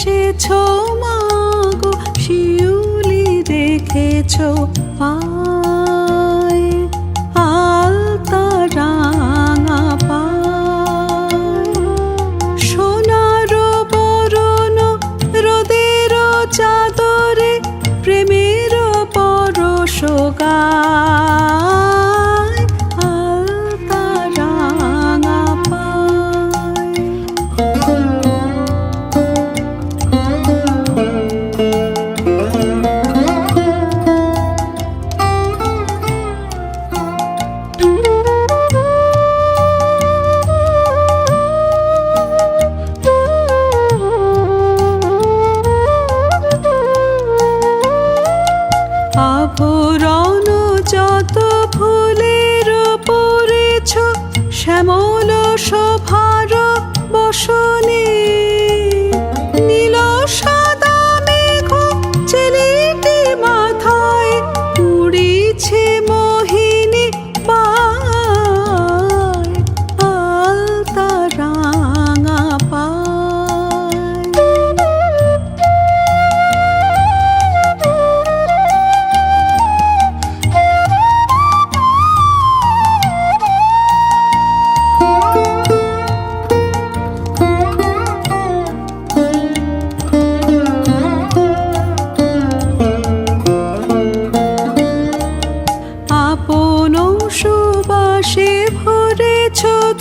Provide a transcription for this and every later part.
এসেছ মাগো শিউলি রেখেছো পা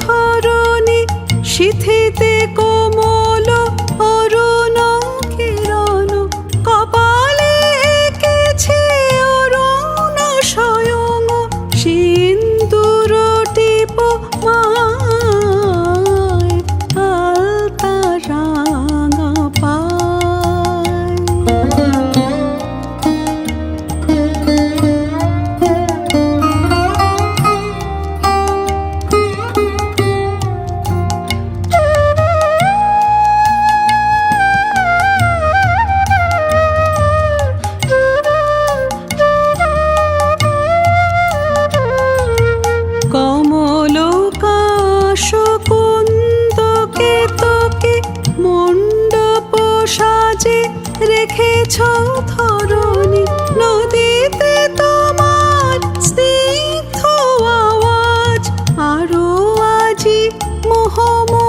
ধরণী শিথিতে রেখেছ ধরণী নদীতে তোমার স্নিগ্ধ আওয়াজ। আরও আজি মোহময়